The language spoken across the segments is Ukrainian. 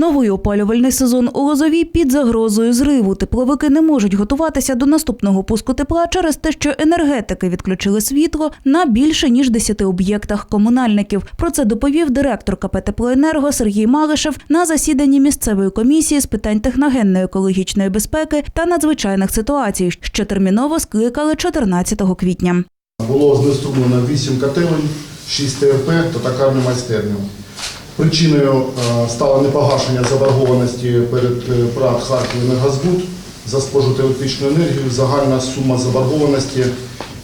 Новий опалювальний сезон у Лозовій під загрозою зриву. Тепловики не можуть готуватися до наступного пуску тепла через те, що енергетики відключили світло на більше ніж 10 об'єктах комунальників. Про це доповів директор КП «Теплоенерго» Сергій Малишев на засіданні місцевої комісії з питань техногенної екологічної безпеки та надзвичайних ситуацій, що терміново скликали 14 квітня. Було знеструмлено 8 котелень, 6 ТРП та токарну майстерню. Причиною е, стало непогашення заборгованості перед е, ПРАТ «Харківенергозбуд» за спожиту електричну енергію. Загальна сума заборгованості,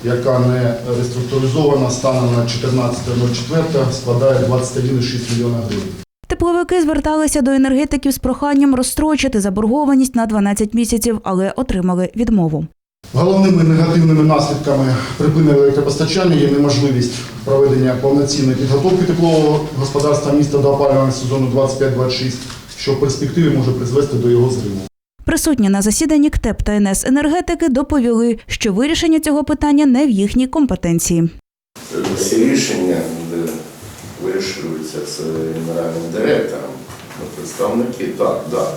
яка не реструктуризована станом на 14.04, складає 21,6 млн гривень. Тепловики зверталися до енергетиків з проханням розстрочити заборгованість на 12 місяців, але отримали відмову. Головними негативними наслідками припинення електропостачання є неможливість проведення повноцінної підготовки теплового господарства міста до опалювального сезону 25-26, що в перспективі може призвести до його зриву. Присутні на засіданні КТЕП та НС енергетики доповіли, що вирішення цього питання не в їхній компетенції. Всі рішення вирішуються з генеральним директором. Представники так, да.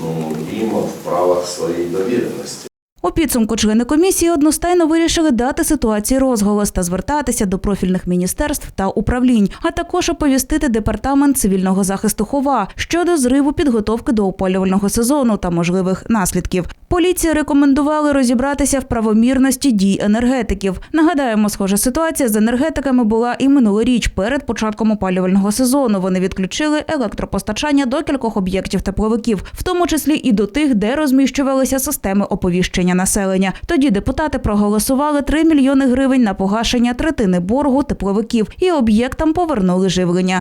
Ну, їм в правах своєї довіреності. У підсумку члени комісії одностайно вирішили дати ситуації розголос та звертатися до профільних міністерств та управлінь, а також оповістити департамент цивільного захисту хова щодо зриву підготовки до опалювального сезону та можливих наслідків. Поліції рекомендували розібратися в правомірності дій енергетиків. Нагадаємо, схожа ситуація з енергетиками була і минулоріч перед початком опалювального сезону. Вони відключили електропостачання до кількох об'єктів тепловиків, в тому числі і до тих, де розміщувалися системи оповіщення населення. Тоді депутати проголосували 3 мільйони гривень на погашення третини боргу тепловиків і об'єктам повернули живлення.